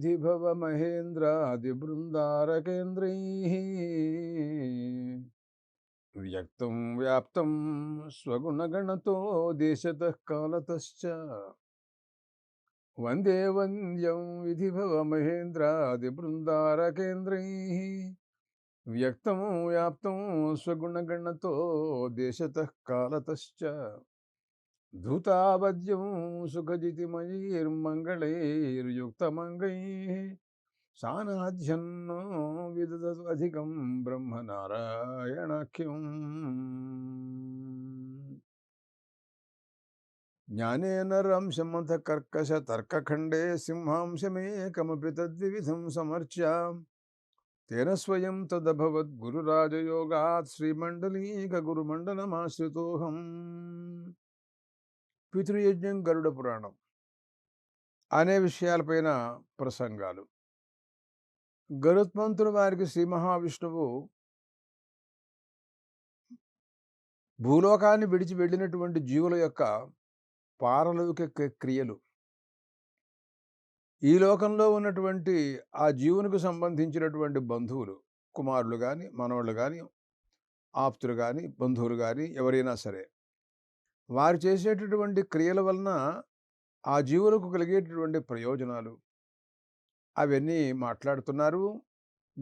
నిధి బృందారకేంద్రై వ్యక్తం వ్యాప్తం స్వగుణగణతో దేశత కాలతశ్చ. వందే వంద్యం విధి బృందారకేంద్రై వ్యక్తం వ్యాప్తం స్వగుణగణతో దేశత కాలతశ్చ. ధృతాబద్యం సుఖజితిమయీర్మంగళైర్యుక్తమంగై సానాధ్యన్నో విదదతు అధికం బ్రహ్మనారాయణాఖ్యం జ్ఞానేనరంశమథ కర్కశ తర్కఖండే సింహాంశమేకమపి తద్వివిధం సమర్చ్య. తేన స్వయం తదభవద్గురురాజయోగాత్ శ్రీమండలీకగురుమండలమాశ్రితోహం పితృయజ్ఞం గరుడ పురాణం అనే విషయాలపైన ప్రసంగాలు. గరుత్మంతుల వారికి శ్రీ మహావిష్ణువు భూలోకాన్ని విడిచి వెళ్ళినటువంటి జీవుల యొక్క పారలౌకిక క్రియలు. ఈ లోకంలో ఉన్నటువంటి ఆ జీవునికి సంబంధించినటువంటి బంధువులు కుమారులు కానీ మనవాళ్ళు కానీ ఆప్తులు కానీ బంధువులు కానీ ఎవరైనా సరే వారు చేసేటటువంటి క్రియల వలన ఆ జీవులకు కలిగేటటువంటి ప్రయోజనాలు. అవన్నీ మాట్లాడుతున్నారు.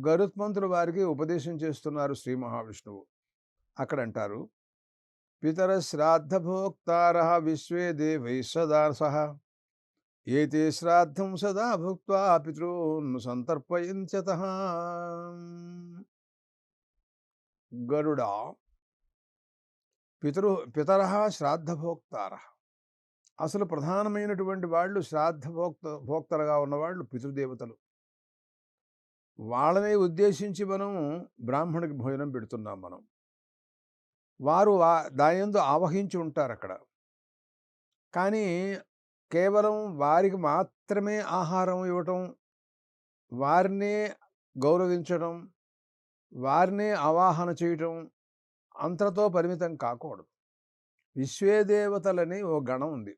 గరుత్మంతుల వారికి ఉపదేశం చేస్తున్నారు శ్రీ మహావిష్ణువు. అక్కడ అంటారు పితర శ్రాద్ధభోక్తార విశ్వే దేవై సదా సహ. ఏతే శ్రాద్ధం సదా భుక్త్వా పితృన్ను సంతర్పయంత్యత గరుడా పితరు పితర శ్రాద్ధభోక్తార. అసలు ప్రధానమైనటువంటి వాళ్ళు శ్రాద్ధ భోక్త భోక్తలుగా ఉన్నవాళ్ళు పితృదేవతలు. వాళ్ళనే ఉద్దేశించి మనం బ్రాహ్మణుడికి భోజనం పెడుతున్నాం మనం. వారు దాయందు ఆవహించి ఉంటారు అక్కడ. కానీ కేవలం వారికి మాత్రమే ఆహారం ఇవ్వటం వారినే గౌరవించడం వారినే ఆవాహన చేయటం అంతటితో పరిమితం కాకూడదు. విశ్వేదేవతలని ఓ గణం ఉంది.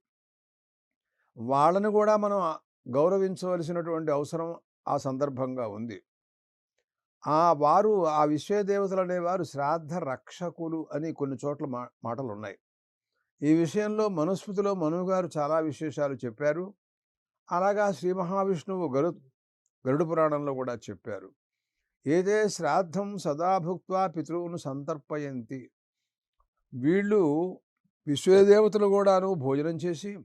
వాళ్ళని కూడా మనం గౌరవించవలసినటువంటి అవసరం ఆ సందర్భంగా ఉంది. ఆ వారు ఆ విశ్వదేవతలు అనేవారు శ్రాద్ధ రక్షకులు అని కొన్ని చోట్ల మా మాటలు ఉన్నాయి ఈ విషయంలో మనుస్మృతిలో మనుగారు చాలా విశేషాలు చెప్పారు. అలాగా శ్రీ మహావిష్ణువు గరు గరుడు పురాణంలో కూడా చెప్పారు. ఏదే శ్రాద్ధం సదాభుక్వా పితృవును సంతర్పయంతి. వీళ్ళు విశ్వదేవతలు కూడాను భోజనం చేసి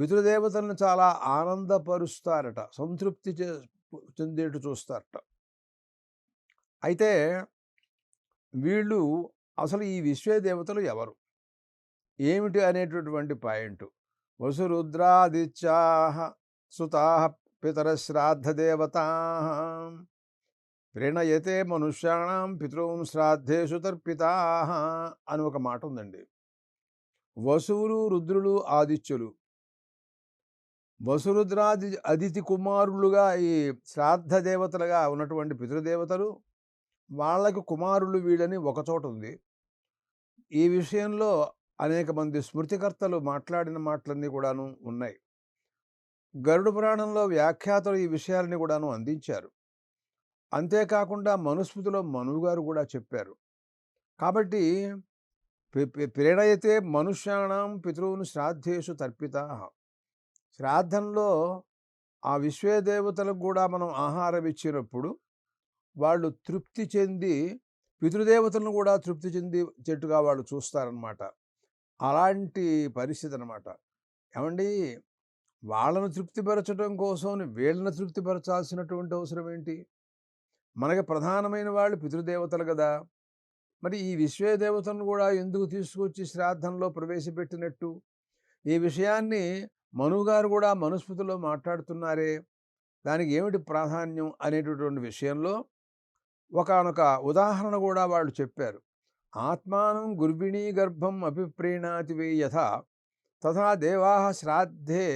పితృదేవతలను చాలా ఆనందపరుస్తారట సంతృప్తి చెందేటు చూస్తారట. అయితే వీళ్ళు అసలు ఈ విశ్వదేవతలు ఎవరు? ఏమిటి అనేటటువంటి పాయింట్? వసురుద్రాదిత్యాహ సుతాహ పితరశ్రాద్ధదేవతా ప్రణయతే మనుష్యాణం పితృం శ్రాద్ధేషు తర్పితా అని ఒక మాట ఉందండి. వసువులు రుద్రులు ఆదిత్యులు. వసురుద్రాది అదితి కుమారులుగా ఈ శ్రాద్ధ దేవతలుగా ఉన్నటువంటి పితృదేవతలు వాళ్ళకు కుమారులు వీళ్ళని ఒకచోట ఉంది. ఈ విషయంలో అనేక మంది స్మృతికర్తలు మాట్లాడిన మాటలన్నీ కూడాను ఉన్నాయి. గరుడు పురాణంలో వ్యాఖ్యాతలు ఈ విషయాలని కూడాను అందించారు. అంతేకాకుండా మనుస్మృతిలో మనుగారు కూడా చెప్పారు. కాబట్టి ప్రేణయతే మనుష్యాణం పితృవును శ్రాద్ధేషు తర్పిత శ్రాద్ధంలో ఆ విశ్వదేవతలకు కూడా మనం ఆహారం ఇచ్చినప్పుడు వాళ్ళు తృప్తి చెంది పితృదేవతలను కూడా తృప్తి చెంది చెట్టుగా వాళ్ళు చూస్తారనమాట అలాంటి పరిస్థితి అనమాట ఏమండి వాళ్ళను తృప్తిపరచడం కోసం వీళ్ళని తృప్తిపరచాల్సినటువంటి అవసరం ఏంటి? మనకి ప్రధానమైన వాళ్ళు పితృదేవతలు కదా! మరి ఈ విశ్వదేవతను కూడా ఎందుకు తీసుకొచ్చి శ్రాద్ధంలో ప్రవేశపెట్టినట్టు? ఈ విషయాన్ని మనుగారు కూడా మనుస్మృతిలో మాట్లాడుతున్నారే! దానికి ఏమిటి ప్రాధాన్యం అనేటటువంటి విషయంలో ఒకనొక ఉదాహరణ కూడా వాళ్ళు చెప్పారు. ఆత్మానం గుర్విణీ గర్భం అభిప్రీణాతివే యథ తథా దేవా శ్రాద్ధే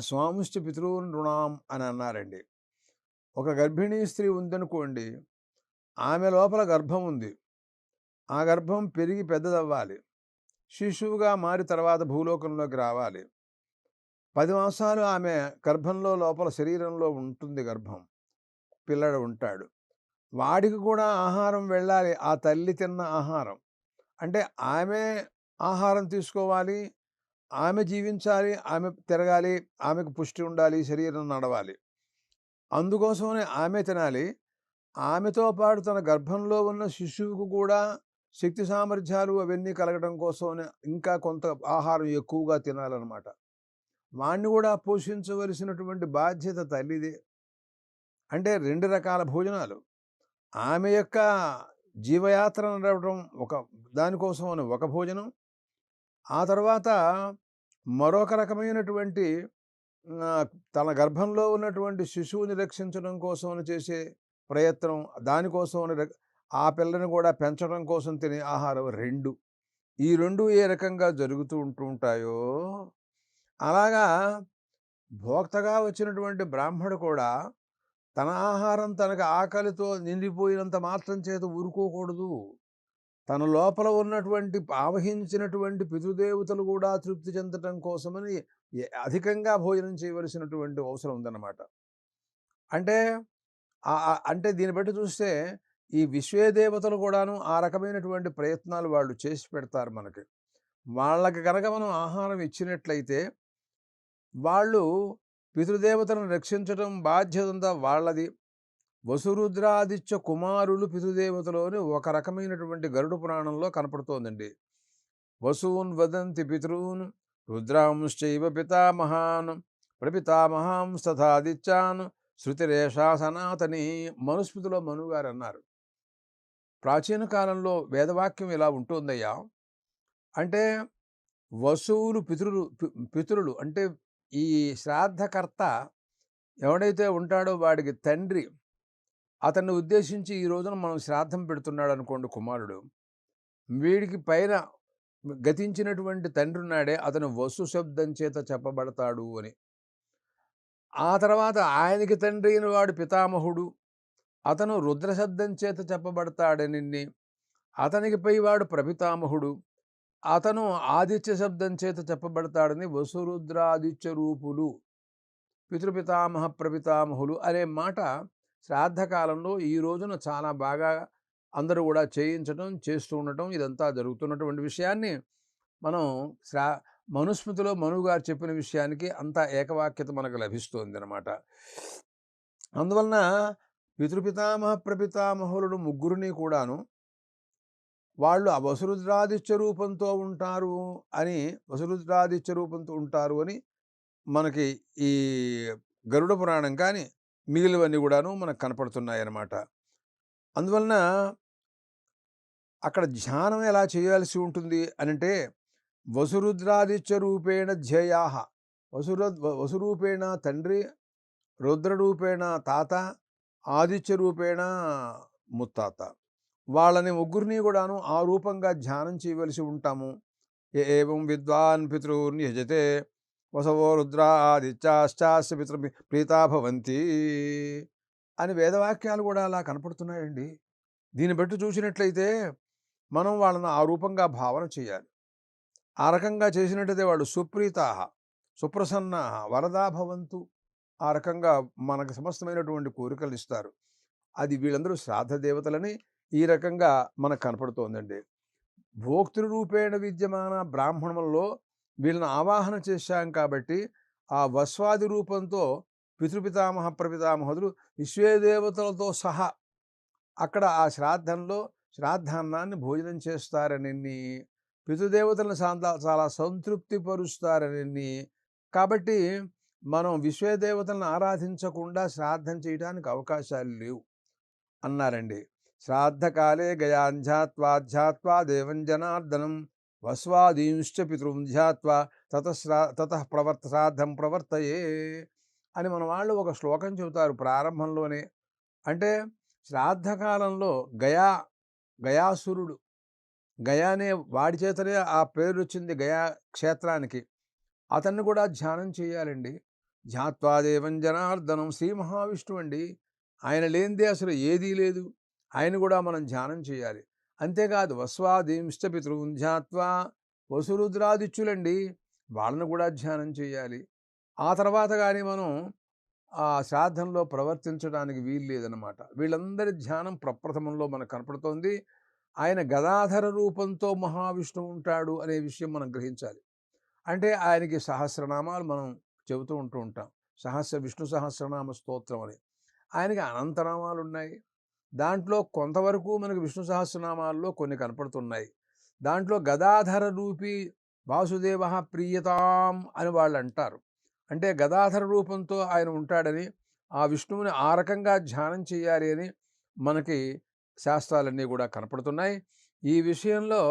స్వాముష్టి పితృన్ రుణాం అని అన్నారండి. ఒక గర్భిణీ స్త్రీ ఉందనుకోండి ఆమె లోపల గర్భం ఉంది. ఆ గర్భం పెరిగి పెద్దదవ్వాలి. శిశువుగా మారి తర్వాత భూలోకంలోకి రావాలి. పది మాసాలు ఆమె గర్భంలో లోపల శరీరంలో ఉంటుంది గర్భం. పిల్లడు ఉంటాడు. వాడికి కూడా ఆహారం వెళ్ళాలి. ఆ తల్లి తిన్న ఆహారం. అంటే ఆమె ఆహారం తీసుకోవాలి ఆమె జీవించాలి ఆమె తిరగాలి ఆమెకు పుష్టి ఉండాలి శరీరం నడవాలి. అందుకోసమనే ఆమె తినాలి. ఆమెతో పాటు తన గర్భంలో ఉన్న శిశువుకు కూడా శక్తి సామర్థ్యాలు అవన్నీ కలగడం కోసం ఇంకా కొంత ఆహారం ఎక్కువగా తినాలన్నమాట. వాణ్ణి కూడా పోషించవలసినటువంటి బాధ్యత తల్లిదే. అంటే రెండు రకాల భోజనాలు. ఆమె యొక్క జీవయాత్ర నడవడం ఒక దానికోసం అని ఒక భోజనం. ఆ తర్వాత మరొక రకమైనటువంటి తన గర్భంలో ఉన్నటువంటి శిశువుని రక్షించడం కోసం చేసే ప్రయత్నం దానికోసం ఆ పిల్లని కూడా పెంచడం కోసం తినే ఆహారం రెండు. ఈ రెండు ఏ రకంగా జరుగుతూ ఉంటూ ఉంటాయో అలాగా భోక్తగా వచ్చినటువంటి బ్రాహ్మడు కూడా తన ఆహారం తనకు ఆకలితో నిండిపోయినంత మాత్రం చేత ఊరుకోకూడదు. తన లోపల ఉన్నటువంటి ఆవహించినటువంటి పితృదేవతలు కూడా తృప్తి చెందటం కోసమని అధికంగా భోజనం చేయవలసినటువంటి అవసరం ఉందన్నమాట. అంటే అంటే దీన్ని బట్టి చూస్తే ఈ విశ్వేదేవతలు కూడాను ఆ రకమైనటువంటి ప్రయత్నాలు వాళ్ళు చేసి పెడతారు మనకి. వాళ్ళకి కనుక మనం ఆహారం ఇచ్చినట్లయితే వాళ్ళు పితృదేవతలను రక్షించడం బాధ్యత వాళ్ళది? వసురుద్రాదిత్య కుమారులు పితృదేవతలోని ఒక రకమైనటువంటి గరుడు పురాణంలో కనపడుతోందండి. వసూన్ వదంతి పితృన్ రుద్రాంశ్చైవ పితామహాన్ ప్రపితామహాంస్తథాదిత్యాన్ శృతిరేషా సనాతని మనుస్మృతిలో మనుగారు అన్నారు ప్రాచీన కాలంలో వేదవాక్యం ఇలా ఉంటుందయ్యా. అంటే వసువులు పితృలు పితృలు అంటే ఈ శ్రాద్ధకర్త ఎవడైతే ఉంటాడో వాడికి తండ్రి అతన్ని ఉద్దేశించి ఈ రోజున మనం శ్రాద్ధం పెడుతున్నాడు అనుకోండి కుమారుడు. వీడికి పైన గతించినటువంటి తండ్రి ఉన్నాడే అతను వసు శబ్దం చేత చెప్పబడతాడు అని. ఆ తర్వాత ఆయనకి తండ్రి అయిన వాడు పితామహుడు. అతను రుద్రశబ్దం చేత చెప్పబడతాడని అతనికి పైవాడు ప్రపితామహుడు. అతను ఆదిత్య శబ్దం చేత చెప్పబడతాడని వసురుద్రాదిత్య రూపులు. పితృపితామహ ప్రపితామహులు అనే మాట శ్రాద్ధకాలంలో ఈ రోజున చాలా బాగా అందరూ కూడా చేయించడం చేస్తూ ఉండటం ఇదంతా జరుగుతున్నటువంటి విషయాన్ని మనం శ్రా మనుస్మృతిలో మనుగారు చెప్పిన విషయానికి అంత ఏకవాక్యత మనకు లభిస్తుంది అనమాట అందువలన పితృపితామహ ప్రపితామహులను ముగ్గురిని కూడాను వాళ్ళు ఆ వసురుద్రాదిత్య రూపంతో ఉంటారు అని వసురుద్రాదిత్య రూపంతో ఉంటారు అని మనకి ఈ గరుడ పురాణం కానీ మిగిలివన్నీ కూడాను మనకు కనపడుతున్నాయి అన్నమాట అందువలన అక్కడ ధ్యానం ఎలా చేయాల్సి ఉంటుంది అనంటే వసురుద్రాదిత్య రూపేణ ధ్యేయా వసురు వసురూపేణ తండ్రి రుద్రరూపేణ తాత ఆదిత్య రూపేణ ముత్తాత. వాళ్ళని ముగ్గురిని కూడాను ఆ రూపంగా ధ్యానం చేయవలసి ఉంటాము. ఏం విద్వాన్ పితృన్ యజతే వసవో రుద్రాదిత్యాశ్చాస్య పితృ ప్రీతా భవంతి అని వేదవాక్యాలు కూడా అలా కనపడుతున్నాయండి. దీన్ని బట్టి చూసినట్లయితే మనం వాళ్ళని ఆ రూపంగా భావన చేయాలి. ఆ రకంగా చేసినట్టయితే వాళ్ళు సుప్రీతాహ సుప్రసన్న వరదా భవంతు ఆ రకంగా మనకు సమస్తమైనటువంటి కోరికలు ఇస్తారు. అది వీళ్ళందరూ శ్రాద్ధ దేవతలని ఈ రకంగా మనకు కనపడుతోందండి. భోక్తృ రూపేణ విద్యమాన బ్రాహ్మణంలో వీళ్ళని ఆవాహన చేశాం కాబట్టి ఆ వస్వాది రూపంతో పితృపితామహ ప్రపితామహులు విశ్వేదేవతలతో సహా అక్కడ ఆ శ్రాద్ధంలో శ్రాద్ధాన్నాన్ని భోజనం చేస్తారని పితృదేవతలను చాలా సంతృప్తి పరుస్తారని కాబట్టి మనం విశ్వదేవతలను ఆరాధించకుండా శ్రాద్ధం చేయడానికి అవకాశాలు లేవు అన్నారండి. శ్రాద్ధకాలే గయాంధ్యాత్వాధ్యాత్వా దేవం జనార్దనం వస్వాదీంశ్చ పితృం ధ్యాత్వా తతశ్రా తత ప్రవర్త శ్రాద్ధం ప్రవర్తయే అని మన వాళ్ళు ఒక శ్లోకం చెబుతారు ప్రారంభంలోనే. అంటే శ్రాద్ధకాలంలో గయా గయాసురుడు గయానే వాడి చేతనే ఆ పేరు వచ్చింది గయా క్షేత్రానికి. అతన్ని కూడా ధ్యానం చేయాలండి. ధ్యాత్వాదేవం జనార్దనం శ్రీ మహావిష్ణువు అండి ఆయన లేనిదే అసలు ఏదీ లేదు. ఆయన కూడా మనం ధ్యానం చేయాలి. అంతేకాదు వస్వాదీంష్ట పితృం ధ్యాత్వా వసురుద్రాదిత్యులండి. వాళ్ళను కూడా ధ్యానం చేయాలి. ఆ తర్వాత కానీ మనం ఆ శ్రాద్ధంలో ప్రవర్తించడానికి వీలు లేదనమాట వీళ్ళందరి ధ్యానం ప్రప్రథమంలో మనకు కనపడుతోంది. ఆయన గదాధర రూపంతో మహావిష్ణువు ఉంటాడు అనే విషయం మనం గ్రహించాలి. అంటే ఆయనకి సహస్రనామాలు మనం చెబుతూ ఉంటూ ఉంటాం. సహస్ర విష్ణు సహస్రనామ స్తోత్రం అని. ఆయనకి అనంతనామాలు ఉన్నాయి దాంట్లో కొంతవరకు మనకు విష్ణు సహస్రనామాల్లో కొన్ని కనపడుతున్నాయి. దాంట్లో గదాధర రూపి వాసుదేవ ప్రియతాం అని వాళ్ళు అంటారు అంటే గదాధర రూపంతో ఆయన ఉంటాడని ఆ విష్ణువుని ఆ రకంగా ధ్యానం చేయాలి అని మనకి శాస్త్రాలన్నీ కూడా కనపడుతున్నాయి. ఈ విషయంలో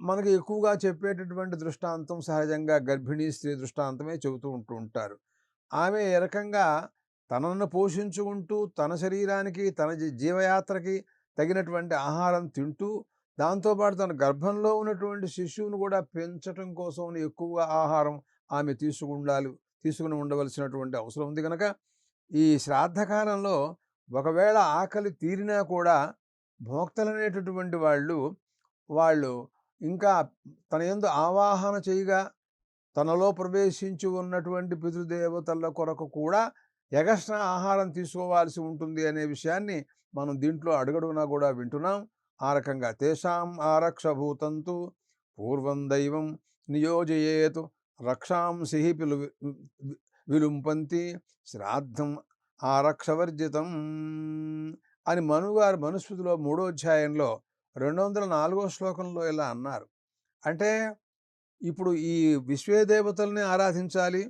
మనకి ఎక్కువగా చెప్పేటటువంటి దృష్టాంతం సహజంగా గర్భిణీ స్త్రీ దృష్టాంతమే చెబుతూ ఉంటూ ఉంటారు. ఆమె ఏ రకంగా తనను పోషించుకుంటూ తన శరీరానికి తన జీవయాత్రకి తగినటువంటి ఆహారం తింటూ దాంతోపాటు తన గర్భంలో ఉన్నటువంటి శిశువును కూడా పెంచటం కోసం ఎక్కువగా ఆహారం ఆమె తీసుకుండాలి తీసుకుని ఉండవలసినటువంటి అవసరం ఉంది కనుక ఈ శ్రాద్ధకాలంలో ఒకవేళ ఆకలి తీరినా కూడా భోక్తలనేటటువంటి వాళ్ళు వాళ్ళు ఇంకా తన ఎందు ఆవాహన చేయగా తనలో ప్రవేశించి ఉన్నటువంటి పితృదేవతల కొరకు కూడా ఎగస్ట్రా ఆహారం తీసుకోవాల్సి ఉంటుంది అనే విషయాన్ని మనం దీంట్లో అడుగడుగునా కూడా వింటున్నాం. ఆ రకంగా తేషాం ఆరక్షభూతంతు పూర్వం దైవం నియోజయేతు రక్షాంసి పిలు విలుంపంతి శ్రాద్ధం ఆరక్షవర్జితం అని మనుగారు మనుస్మృతిలో మూడో అధ్యాయంలో రెండు వందల నాలుగో శ్లోకంలో ఇలా అన్నారు. అంటే ఇప్పుడు ఈ విశ్వేదేవతల్ని ఆరాధించాలి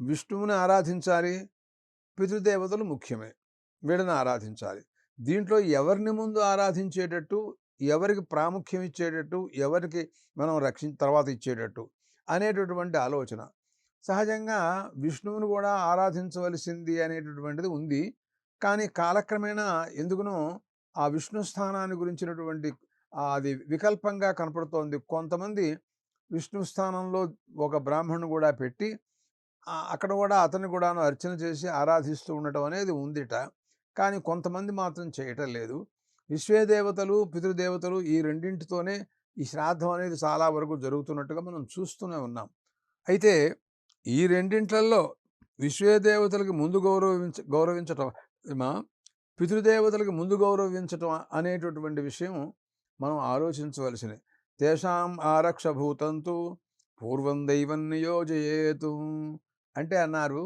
విష్ణువుని ఆరాధించాలి పితృదేవతలు ముఖ్యమే. వీళ్ళని ఆరాధించాలి. దీంట్లో ఎవరిని ముందు ఆరాధించేటట్టు ఎవరికి ప్రాముఖ్యం ఇచ్చేటట్టు ఎవరికి మనం రక్షి తర్వాత ఇచ్చేటట్టు అనేటటువంటి ఆలోచన. సహజంగా విష్ణువును కూడా ఆరాధించవలసింది అనేటటువంటిది ఉంది. కానీ కాలక్రమేణా ఎందుకునో ఆ విష్ణు స్థానాన్ని గురించినటువంటి అది వికల్పంగా కనపడుతోంది. కొంతమంది విష్ణు స్థానంలో ఒక బ్రాహ్మణుని కూడా పెట్టి అక్కడ కూడా అతను కూడాను అర్చన చేసి ఆరాధిస్తూ ఉండటం అనేది ఉందిట. కానీ కొంతమంది మాత్రం చేయటం లేదు. విశ్వేదేవతలు పితృదేవతలు ఈ రెండింటితోనే ఈ శ్రాద్ధం అనేది చాలా వరకు జరుగుతున్నట్టుగా మనం చూస్తూనే ఉన్నాం. అయితే ఈ రెండింట్లలో విశ్వేదేవతలకు ముందు గౌరవించ గౌరవించటం పితృదేవతలకు ముందు గౌరవించటం అనేటటువంటి విషయం మనం ఆలోచించవలసినది తేషాం ఆరక్షభూతంతు పూర్వం దైవం నియోజయేతు అంటే అన్నారు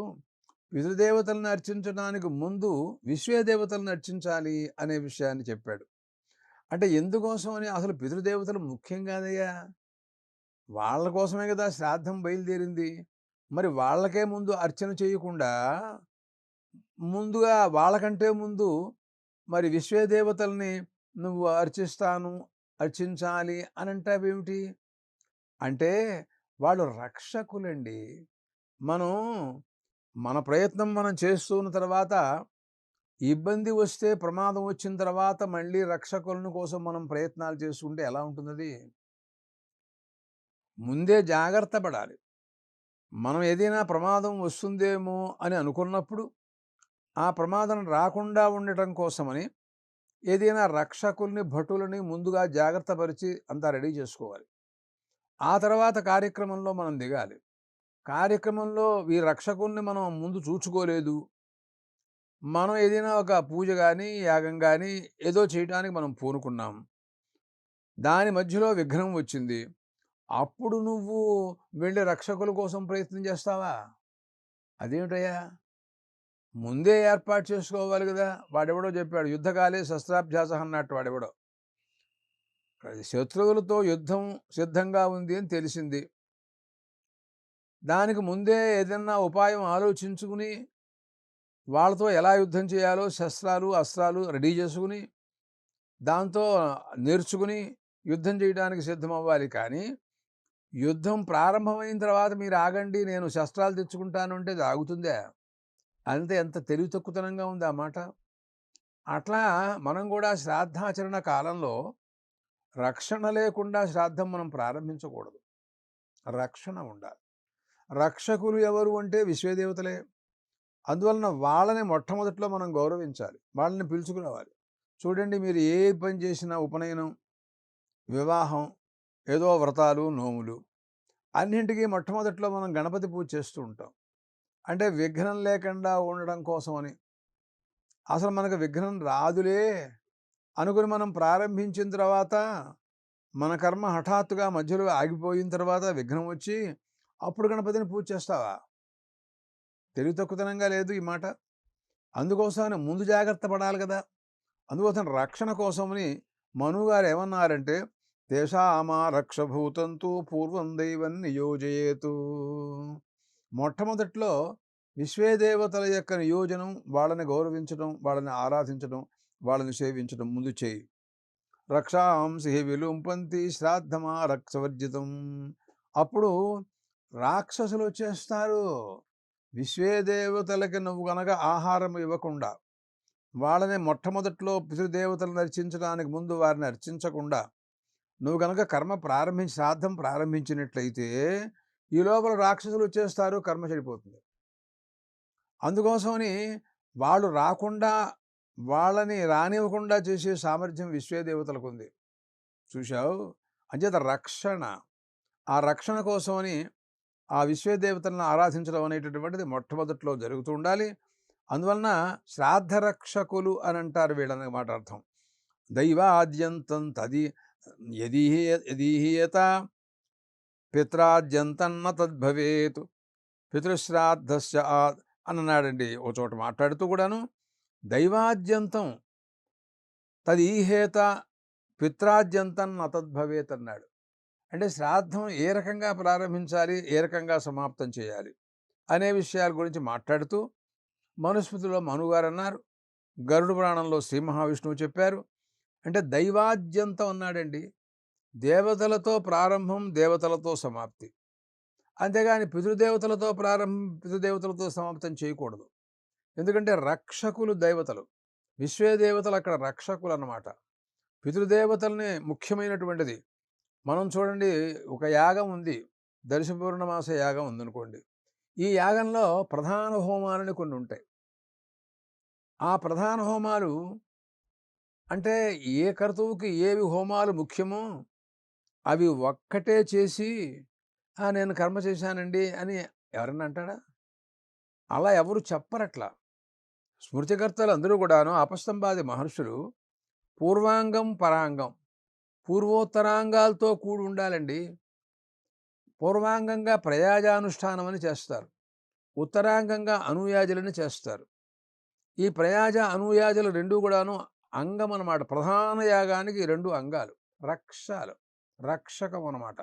పితృదేవతలను అర్చించడానికి ముందు విశ్వదేవతలను అర్చించాలి అనే విషయాన్ని చెప్పాడు. అంటే ఎందుకోసం అని అసలు పితృదేవతలు ముఖ్యం కాదయ్యా? వాళ్ళ కోసమే కదా శ్రాద్ధం బయలుదేరింది. మరి వాళ్ళకే ముందు అర్చన చేయకుండా ముందుగా వాళ్ళకంటే ముందు మరి విశ్వదేవతల్ని నువ్వు అర్చిస్తాను అర్చించాలి అని అంటావేమిటి అంటే వాళ్ళు రక్షకులండి. మనం మన ప్రయత్నం మనం చేస్తున్న తర్వాత ఇబ్బంది వస్తే ప్రమాదం వచ్చిన తర్వాత మళ్ళీ రక్షకులను కోసం మనం ప్రయత్నాలు చేసుకుంటే ఎలా ఉంటుంది ముందే జాగ్రత్త పడాలి. మనం ఏదైనా ప్రమాదం వస్తుందేమో అని అనుకున్నప్పుడు ఆ ప్రమాదం రాకుండా ఉండటం కోసమని ఏదైనా రక్షకుల్ని భటులని ముందుగా జాగ్రత్త పరిచి అంతా రెడీ చేసుకోవాలి. ఆ తర్వాత కార్యక్రమంలో మనం దిగాలి. కార్యక్రమంలో ఈ రక్షకుల్ని మనం ముందు చూచుకోలేదు. మనం ఏదైనా ఒక పూజ కానీ యాగం కానీ ఏదో చేయడానికి మనం పూనుకున్నాం. దాని మధ్యలో విఘ్నం వచ్చింది. అప్పుడు నువ్వు వెళ్ళి రక్షకుల కోసం ప్రయత్నం చేస్తావా? అదేమిటయ్యా? ముందే ఏర్పాటు చేసుకోవాలి కదా! వాడెవడో చెప్పాడు. యుద్ధకాలే శస్త్రాభ్యాస అన్నట్టు వాడెవడో. శత్రువులతో యుద్ధం సిద్ధంగా ఉంది అని తెలిసింది. దానికి ముందే ఏదన్నా ఉపాయం ఆలోచించుకుని వాళ్ళతో ఎలా యుద్ధం చేయాలో శస్త్రాలు అస్త్రాలు రెడీ చేసుకుని దాంతో నేర్చుకుని యుద్ధం చేయడానికి సిద్ధం అవ్వాలి కానీ యుద్ధం ప్రారంభమైన తర్వాత మీరు ఆగండి నేను శస్త్రాలు తెచ్చుకుంటాను అంటే అది ఆగుతుందే? అంతే ఎంత తెలివి తక్కువతనంగా ఉంది ఆ మాట. అట్లా మనం కూడా శ్రాద్ధాచరణ కాలంలో రక్షణ లేకుండా శ్రాద్ధం మనం ప్రారంభించకూడదు. రక్షణ ఉండాలి. రక్షకులు ఎవరు అంటే విశ్వదేవతలే. అందువలన వాళ్ళని మొట్టమొదట్లో మనం గౌరవించాలి. వాళ్ళని పిలుచుకురావాలి. చూడండి మీరు ఏ పని చేసినా ఉపనయనం వివాహం ఏదో వ్రతాలు నోములు అన్నింటికీ మొట్టమొదట్లో మనం గణపతి పూజ చేస్తూ ఉంటాం. అంటే విఘ్నం లేకుండా ఉండడం కోసమని. అసలు మనకు విఘ్నం రాదులే అనుకుని మనం ప్రారంభించిన తర్వాత మన కర్మ హఠాత్తుగా మధ్యలో ఆగిపోయిన తర్వాత విఘ్నం వచ్చి అప్పుడు గణపతిని పూజ చేస్తావా? తెలివి తక్కువతనంగా లేదు ఈ మాట. అందుకోసమని ముందు జాగ్రత్త పడాలి కదా. అందుకోసం రక్షణ కోసమని మనుగారు ఏమన్నారంటే తేషామా రక్షభూతంతో పూర్వం దైవం నియోజయేతు. మొట్టమొదట్లో విశ్వేదేవతల యొక్క నియోజనం వాళ్ళని గౌరవించడం వాళ్ళని ఆరాధించడం వాళ్ళని సేవించడం ముందు చేయి. రక్షాంసి విలుంపంతి శ్రాద్ధమా రక్షవర్జితం. అప్పుడు రాక్షసులు వచ్చేస్తారు విశ్వేదేవతలకి నువ్వు గనక ఆహారం ఇవ్వకుండా వాళ్ళని మొట్టమొదట్లో పితృదేవతలను అర్చించడానికి ముందు వారిని అర్చించకుండా నువ్వు గనక కర్మ ప్రారంభించి శ్రాద్ధం ప్రారంభించినట్లయితే ఈ లోపల రాక్షసులు వచ్చేస్తారు కర్మ చెడిపోతుంది. అందుకోసమని వాళ్ళు రాకుండా వాళ్ళని రానివ్వకుండా చేసే సామర్థ్యం విశ్వేదేవతలకు ఉంది. చూశావు? అంచేత రక్షణ. ఆ రక్షణ కోసమని ఆ విశ్వదేవతలను ఆరాధించడం అనేటటువంటిది మొట్టమొదట్లో జరుగుతూ ఉండాలి. అందువలన శ్రాద్ధరక్షకులు అని అంటారు వీళ్ళనమాట అర్థం. దైవాద్యంతం తది యదీహీయత పిత్రాద్యంతన్న తద్భవేత్. పితృశ్రాద్ధస్య అన్నాడండి ఓ చోట మాట్లాడుతూ కూడాను. దైవాద్యంతం తదీహేత పిత్రాద్యంతం తద్భవేత్ అన్నాడు అంటే శ్రాద్ధం ఏ రకంగా ప్రారంభించాలి ఏ రకంగా సమాప్తం చేయాలి అనే విషయాల గురించి మాట్లాడుతూ మనుస్మృతిలో మనుగారు అన్నారు గరుడు పురాణంలో శ్రీ మహావిష్ణువు చెప్పారు. అంటే దైవాద్యంతం అన్నాడండి. దేవతలతో ప్రారంభం దేవతలతో సమాప్తి. అంతేగాని పితృదేవతలతో ప్రారంభం పితృదేవతలతో సమాప్తం చేయకూడదు. ఎందుకంటే రక్షకులు దేవతలు. విశ్వదేవతలు అక్కడ రక్షకులు అన్నమాట పితృదేవతలనే ముఖ్యమైనటువంటిది. మనం చూడండి ఒక యాగం ఉంది. దర్శ పూర్ణమాస యాగం ఉందనుకోండి. ఈ యాగంలో ప్రధాన హోమాలని కొన్ని ఉంటాయి. ఆ ప్రధాన హోమాలు అంటే ఏ కర్తువుకి ఏవి హోమాలు ముఖ్యమో అవి ఒక్కటే చేసి నేను కర్మ చేశానండి అని ఎవరన్నా అంటాడా? అలా ఎవరు చెప్పరట్లా. స్మృతికర్తలు అందరూ కూడాను అపస్తంభాది మహర్షులు పూర్వాంగం పరాంగం పూర్వోత్తరాంగాలతో కూడి ఉండాలండి పూర్వాంగంగా ప్రయాజానుష్ఠానం అని చేస్తారు. ఉత్తరాంగంగా అనుయాజులని చేస్తారు. ఈ ప్రయాజ అనుయాజులు రెండు కూడాను అంగం అన్నమాట ప్రధాన యాగానికి రెండు అంగాలు. రక్షాలు. రక్షకం అన్నమాట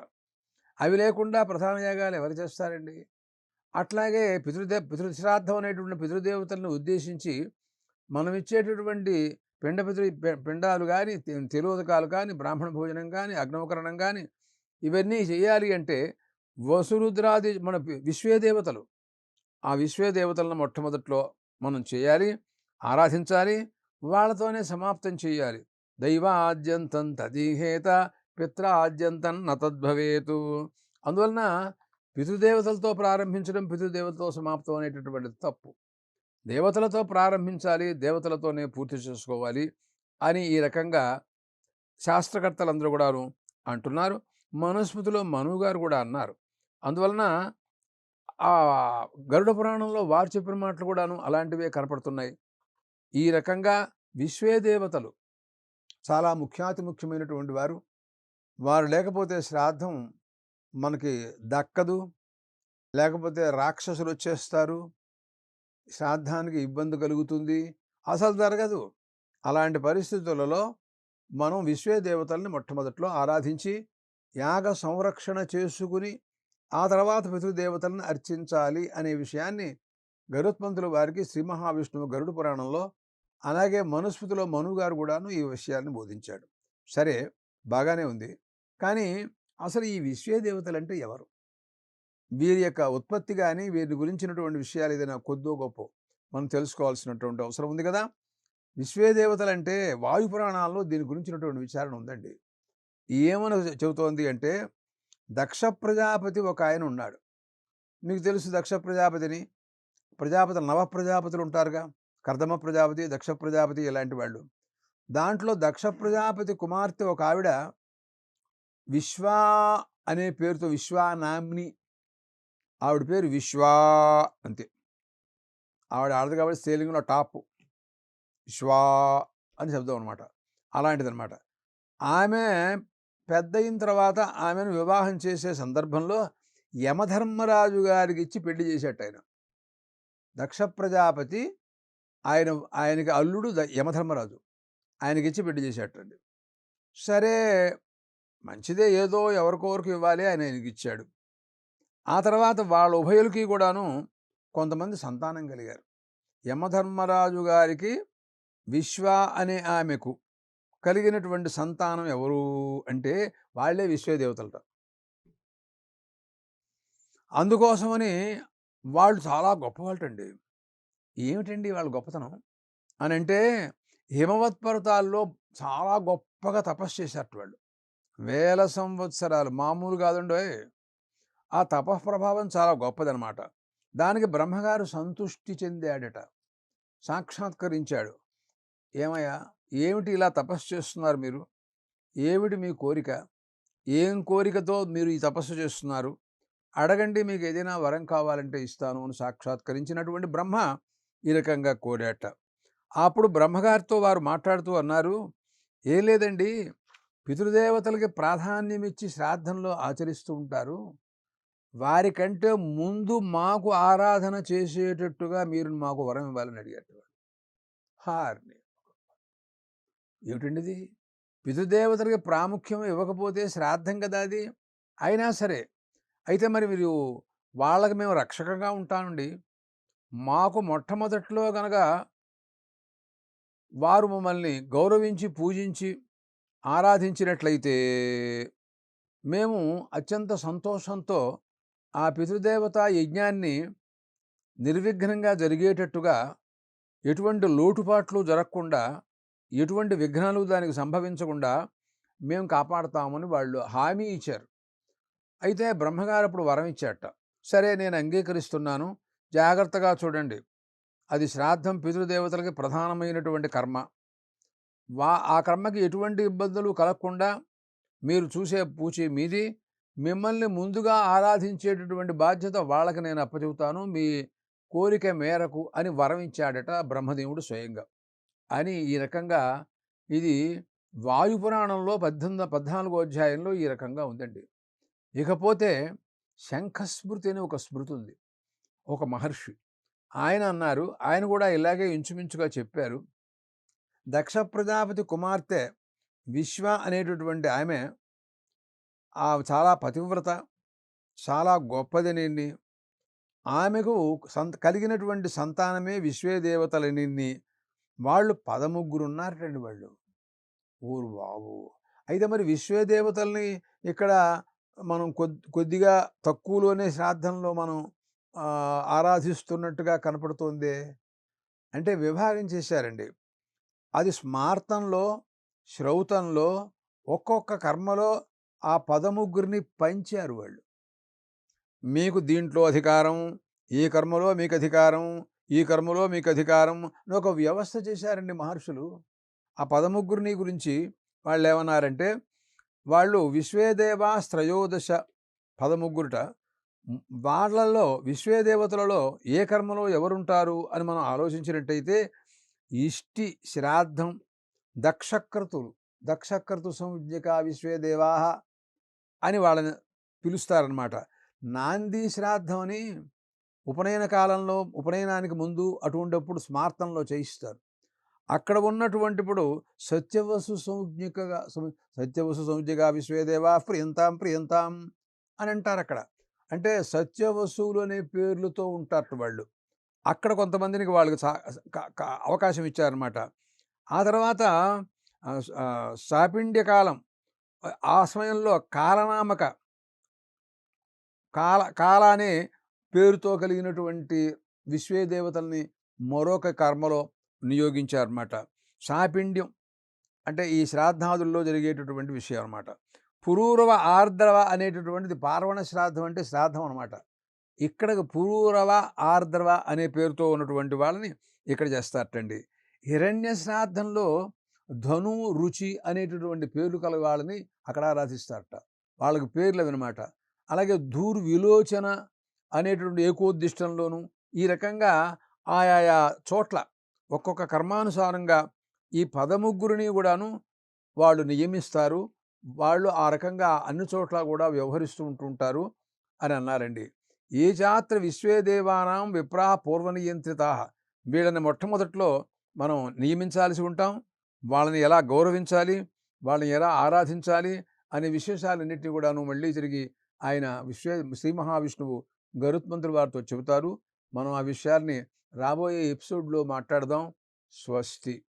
అవి లేకుండా ప్రధాన యాగాలు ఎవరు చేస్తారండి? అట్లాగే పితృదే పితృశ్రాద్ధం అనేటువంటి పితృదేవతలను ఉద్దేశించి మనం ఇచ్చేటటువంటి పిండ పితృ పిండాలు కానీ తిలోదకాలు కానీ బ్రాహ్మణ భోజనం కానీ అగ్నవకరణం కానీ ఇవన్నీ చేయాలి అంటే వసురుద్రాది మన విశ్వేదేవతలు. ఆ విశ్వేదేవతలను మొట్టమొదట్లో మనం చేయాలి ఆరాధించాలి వాళ్ళతోనే సమాప్తం చేయాలి. దైవాద్యంతం తదీహేత పిత్రాద్యంతం నతద్భవేతు అందువలన పితృదేవతలతో ప్రారంభించడం పితృదేవతలతో సమాప్తం అనేటటువంటిది తప్పు. దేవతలతో ప్రారంభించాలి దేవతలతోనే పూర్తి చేసుకోవాలి అని ఈ రకంగా శాస్త్రకర్తలందరూ కూడాను అంటున్నారు. మనుస్మృతిలో మనువు గారు కూడా అన్నారు. అందువలన ఆ గరుడ పురాణంలో వారు చెప్పిన మాటలు కూడాను అలాంటివే కనపడుతున్నాయి. ఈ రకంగా విశ్వే దేవతలు చాలా ముఖ్యాతి ముఖ్యమైనటువంటి వారు. వారు లేకపోతే శ్రాద్ధం మనకి దక్కదు. లేకపోతే రాక్షసులు వచ్చేస్తారు. శ్రాద్ధానికి ఇబ్బంది కలుగుతుంది. అసలు జరగదు. అలాంటి పరిస్థితులలో మనం విశ్వేదేవతల్ని మొట్టమొదట్లో ఆరాధించి యాగ సంరక్షణ చేసుకుని ఆ తర్వాత పితృదేవతలను అర్చించాలి అనే విషయాన్ని గరుత్మంతుల వారికి శ్రీ మహావిష్ణువు గరుడు పురాణంలో అలాగే మనుస్మృతిలో మనుగారు కూడాను ఈ విషయాన్ని బోధించాడు. సరే బాగానే ఉంది. కానీ అసలు ఈ విశ్వేదేవతలు అంటే ఎవరు? వీరి యొక్క ఉత్పత్తి కానీ వీరి గురించినటువంటి విషయాలు ఏదైనా కొద్దో గొప్ప మనం తెలుసుకోవాల్సినటువంటి అవసరం ఉంది కదా! విశ్వేదేవతలు అంటే వాయు పురాణాల్లో దీని గురించినటువంటి విచారణ ఉందండి. ఏమని చెబుతోంది అంటే దక్ష ప్రజాపతి ఒక ఆయన ఉన్నాడు. మీకు తెలుసు దక్ష ప్రజాపతిని? ప్రజాపతి నవ ప్రజాపతులు ఉంటారుగా. కర్దమ ప్రజాపతి దక్ష ప్రజాపతి ఇలాంటి వాళ్ళు. దాంట్లో దక్ష ప్రజాపతి కుమార్తె ఒక ఆవిడ విశ్వా అనే పేరుతో విశ్వానామ్ని ఆవిడ పేరు విశ్వా అంతే. ఆవిడ ఆడదు కాబట్టి సేలింగ్లో టాప్ విశ్వా అని శబ్దం అనమాట అలాంటిదనమాట ఆమె పెద్ద అయిన తర్వాత ఆమెను వివాహం చేసే సందర్భంలో యమధర్మరాజు గారికి ఇచ్చి పెళ్ళి చేసేట ఆయన దక్ష ప్రజాపతి ఆయన ఆయనకి అల్లుడు యమధర్మరాజు ఆయనకి ఇచ్చి పెళ్ళి చేసేటండి. సరే మంచిదే ఏదో ఎవరికొవరికి ఇవ్వాలి ఆయన ఆయనకి ఇచ్చాడు. ఆ తర్వాత వాళ్ళ ఉభయులకి కూడాను కొంతమంది సంతానం కలిగారు. యమధర్మరాజు గారికి విశ్వ అనే ఆమెకు కలిగినటువంటి సంతానం ఎవరు అంటే వాళ్ళే విశ్వదేవతలట. అందుకోసమని వాళ్ళు చాలా గొప్పవాళ్ళటండి. ఏమిటండి వాళ్ళ గొప్పతనం? అని అంటే హిమవత్ పర్వతాల్లో చాలా గొప్పగా తపస్సు చేశారట వాళ్ళు. వేల సంవత్సరాలు. మామూలు కాదండి ఆ తపఃప్రభావం చాలా గొప్పదనమాట. దానికి బ్రహ్మగారు సంతుష్టి చెందాడట. సాక్షాత్కరించాడు. ఏమయ్యా ఏమిటి ఇలా తపస్సు చేస్తున్నారు మీరు? ఏమిటి మీ కోరిక? ఏం కోరికతో మీరు ఈ తపస్సు చేస్తున్నారు? అడగండి మీకు ఏదైనా వరం కావాలంటే ఇస్తాను అని సాక్షాత్కరించినటువంటి బ్రహ్మ ఈ రకంగా కోరాట. అప్పుడు బ్రహ్మగారితో వారు మాట్లాడుతూ అన్నారు ఏం లేదండి పితృదేవతలకి ప్రాధాన్యం ఇచ్చి శ్రాద్ధంలో ఆచరిస్తూ ఉంటారు. వారికంటే ముందు మాకు ఆరాధన చేసేటట్టుగా మీరు మాకు వరం ఇవ్వాలని అడిగేటవాడు హార్ని ఏమిటండిది? పితృదేవతలకి ప్రాముఖ్యం ఇవ్వకపోతే శ్రాద్ధం కదా అది? అయినా సరే అయితే మరి మీరు వాళ్ళకి మేము రక్షకంగా ఉంటానండి మాకు మొట్టమొదట్లో గనక వారు మమ్మల్ని గౌరవించి పూజించి ఆరాధించినట్లయితే మేము అత్యంత సంతోషంతో ఆ పితృదేవత యజ్ఞాన్ని నిర్విఘ్నంగా జరిగేటట్టుగా ఎటువంటి లోటుపాట్లు జరగకుండా ఎటువంటి విఘ్నాలు దానికి సంభవించకుండా మేము కాపాడతామని వాళ్ళు హామీ ఇచ్చారు. అయితే బ్రహ్మగారు అప్పుడు వరం ఇచ్చాట సరే నేను అంగీకరిస్తున్నాను. జాగ్రత్తగా చూడండి. అది శ్రాద్ధం పితృదేవతలకి ప్రధానమైనటువంటి కర్మ. వా ఆ కర్మకి ఎటువంటి ఇబ్బందులు కలగకుండా మీరు చూసే పూచి మీది. మిమ్మల్ని ముందుగా ఆరాధించేటటువంటి బాధ్యత వాళ్ళకి నేను అప్పచెబుతాను. మీ కోరిక మేరకు అని వరం ఇచ్చాడట బ్రహ్మదేవుడు స్వయంగా. అని ఈ రకంగా ఇది వాయుపురాణంలో పద్దెనిమిది పద్నాలుగో అధ్యాయంలో ఈ రకంగా ఉందండి. ఇకపోతే శంఖస్మృతి అని ఒక స్మృతి ఉంది. ఒక మహర్షి. ఆయన అన్నారు ఆయన కూడా ఇలాగే ఇంచుమించుగా చెప్పారు. దక్ష ప్రజాపతి కుమార్తె విశ్వ అనేటటువంటి ఆమె చాలా పతివ్రత చాలా గొప్పదని ఆమెకు సంత కలిగినటువంటి సంతానమే విశ్వే దేవతలని వాళ్ళు పదముగ్గురున్నారటండి వాళ్ళు. ఊరు బాబు. అయితే మరి విశ్వేదేవతల్ని ఇక్కడ మనం కొద్ది కొద్దిగా తక్కువలోనే శ్రాద్ధంలో మనం ఆరాధిస్తున్నట్టుగా కనపడుతోంది. అంటే విభాగం చేశారండి. అది స్మార్తంలో శ్రౌతంలో ఒక్కొక్క కర్మలో ఆ పదముగ్గురిని పంచారు వాళ్ళు. మీకు దీంట్లో అధికారం ఈ కర్మలో మీకు అధికారం ఈ కర్మలో మీకు అధికారం అని ఒక వ్యవస్థ చేశారండి మహర్షులు. ఆ పదముగ్గురిని గురించి వాళ్ళు ఏమన్నారంటే వాళ్ళు విశ్వేదేవా త్రయోదశ పదముగ్గురుట వాళ్ళల్లో వాళ్ళలో విశ్వేదేవతలలో ఏ కర్మలో ఎవరుంటారు అని మనం ఆలోచించినట్టయితే ఇష్టి శ్రాద్ధం దక్షక్రతులు దక్షక్రతు సంజ్ఞక విశ్వేదేవా అని వాళ్ళని పిలుస్తారనమాట నాంది శ్రాద్ధం అని ఉపనయన కాలంలో ఉపనయనానికి ముందు అటువంటిప్పుడు స్మార్తంలో చేయిస్తారు. అక్కడ ఉన్నటువంటి ఇప్పుడు సత్యవసు సంజ్ఞకగా సత్యవసు సంజ్ఞగా విశ్వేదేవా ప్రియంతాం ప్రియంతాం అని అంటారు అక్కడ. అంటే సత్యవసువులు అనే పేర్లతో ఉంటారు వాళ్ళు. అక్కడ కొంతమందికి వాళ్ళకి అవకాశం ఇచ్చారనమాట ఆ తర్వాత సాపిండ్య కాలం ఆ సమయంలో కాలనామక కాల కాల అనే పేరుతో కలిగినటువంటి విశ్వే దేవతల్ని మరొక కర్మలో నియోగించారన్నమాట. శాపిండ్యం అంటే ఈ శ్రాద్ధాదుల్లో జరిగేటటువంటి విషయం అనమాట పురూరవ ఆర్ద్రవ అనేటటువంటిది పార్వణ శ్రాద్ధం అంటే శ్రాద్ధం అనమాట ఇక్కడ పురూరవ ఆర్ద్రవ అనే పేరుతో ఉన్నటువంటి వాళ్ళని ఇక్కడ చేస్తారటండి. హిరణ్య శ్రాద్ధంలో ధను రుచి అనేటటువంటి పేర్లు కల వాళ్ళని అక్కడ ఆరాధిస్తారట. వాళ్ళకి పేర్లు అవన్నమాట అలాగే ధూర్ విలోచన అనేటువంటి ఏకోద్దిష్టంలోనూ ఈ రకంగా ఆయా చోట్ల ఒక్కొక్క కర్మానుసారంగా ఈ పదముగ్గురిని కూడాను వాళ్ళు నియమిస్తారు. వాళ్ళు ఆ రకంగా అన్ని చోట్ల కూడా వ్యవహరిస్తూ ఉంటుంటారు అని అన్నారండి. ఏ జాత్ర విశ్వేదేవానాం విప్రా పూర్వ నియంత్రిత వీళ్ళని మొట్టమొదట్లో మనం నియమించాల్సి ఉంటాం. వాళ్ళని ఎలా గౌరవించాలి? వాళ్ళని ఎలా ఆరాధించాలి? అనే విశేషాలన్నింటినీ కూడాను మళ్ళీ తిరిగి ఆయన విశ్వ శ్రీ మహావిష్ణువు గరుత్మంతుల వారితో చెబుతారు. మనం ఆ విషయాల్ని రాబోయే ఎపిసోడ్లో మాట్లాడదాం. స్వస్తి.